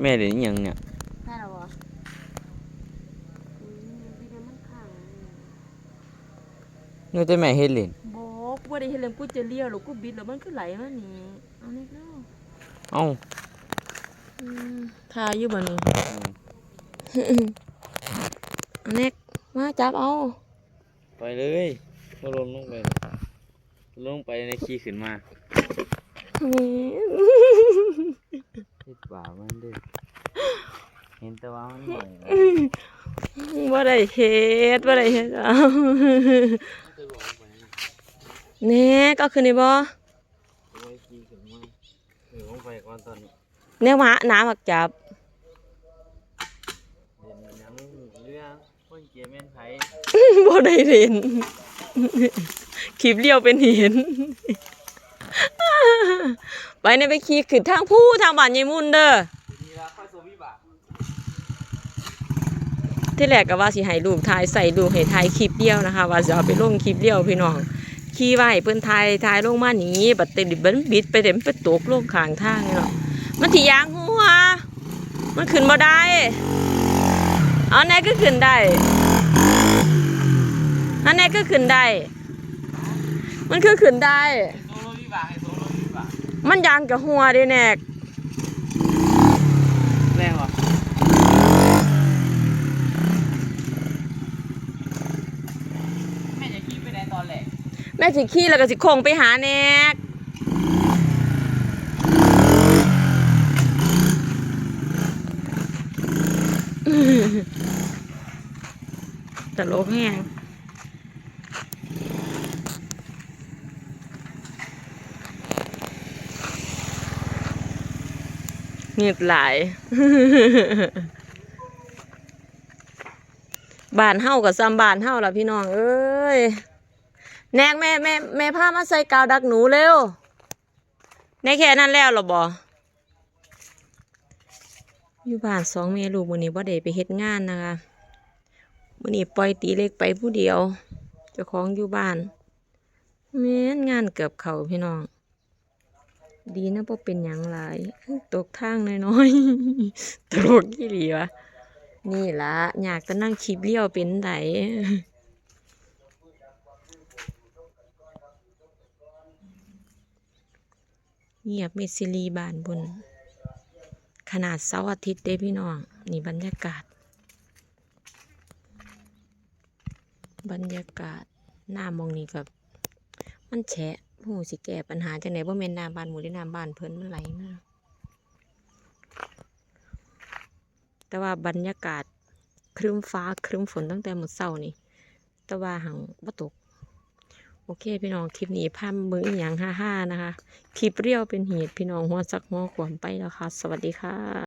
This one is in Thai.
แม่เดี๋ยวนี้ยังเนี่ยได้หรอวะอืมพี่เดี๋ยวมันขังนี่แต่แม่เฮ็ดเล่นบอกว่าได้เห็นแล้วกูจะเลี้ยวหรอกกูบิดแล้วมันคือไหลมานี่เอานี่เนาะเอ้าอืมทาอยู่บ่นี่อันเน็กมาจับเอาไปเลยก็ลงลงไปลงไปในขี้ขึ้นมา นี่เฮ็ดบ่ามันเด้อเห็นแต่ว่ามันบ่อยนะว่าได้เฮ็ดว่าได้เฮ็ดเอาเน็กเอาขึ้นนี่บ่เอาไว้ขี้ขึ้นมาเดี๋ยวลงไปก่อนตอนนี้แนวหมาน้ำมักจับเห็นหยังเรื่องคนเกมแม่นไผบ่ได้เห็นคลิปเลี้ยวเป็นเห็น ไปในไปขี่ขึ้นทางผู้ทางบ้านยายมุ่นเด้อที่แรกก็ว่าสิให้ลูกถ่ายใส่ลูกให้ถ่ายคลิปเดียวนะคะ ว่าจะเอาไปลงคลิปเดียวพี่น้องขี่ไว้เพิ่อนถ่ายถ่ายลงมาหนีบัดเต็มบัดบิดไปเต็มไปตกลงข้างทางเนาะมันสิยางหัวมันขึ้นบ่ได้ เอาไหนก็ขึ้นได้อันไหนก็ขึ้นได้ มันคือขึ้นได้ บากให้โซโลวิบากมันยางกับหัวเด้แนกแรงวะแม่จะขี่ไปไหนตอนแรกแม่สิขี่แล้วก็สิโค้งไปหาแนกตลกแฮง เงียบหลายบานเฮากับซ้ำบานเฮาล่ะพี่น้อง เอ้ยแนกแม่แม่แม่พามาใส่กาวดักหนูเร็วในแค่นั้นแล้วหรอบ่อยู่บ้านสองแม่ลูกวันนี้บ่ได้ไปเฮ็ดงานนะคะวันนี้ปล่อยตีเล็กไปผู้เดียวเจ้าของอยู่บ้านแม่นงานเกือบเขาพี่น้อง ดีนะบ่เป็นหยังหลายตกทางน้อยๆตลกยี่หลีวะนี่ละอยากจะนั่งคลิปเลี้ยวเป็นไดเงียบเมดซิลีบานบน ขนาดเสาร์อาทิตย์เด้พี่น้อง นี่บรรยากาศ บรรยากาศหน้ามองนี่กับ มันแฉะ ผู้สิแก้ปัญหาจังไหนว่าเมนน้าบ้านหมู่ได้น้าบ้านเพิ่นมันไหลมาแต่ว่าบรรยากาศครึ้มฟ้าครึ้มฝนตั้งแต่หมดเศร้านี่ แต่ว่าหังบ่ตก โอเคพี่น้องคลิปนี้พามเบิ้งอหย่างห้าๆนะคะ คลิปเรียวเป็นเหตุพี่น้องหัวซักหัวขวมไปแล้วค่ะ สวัสดีค่ะ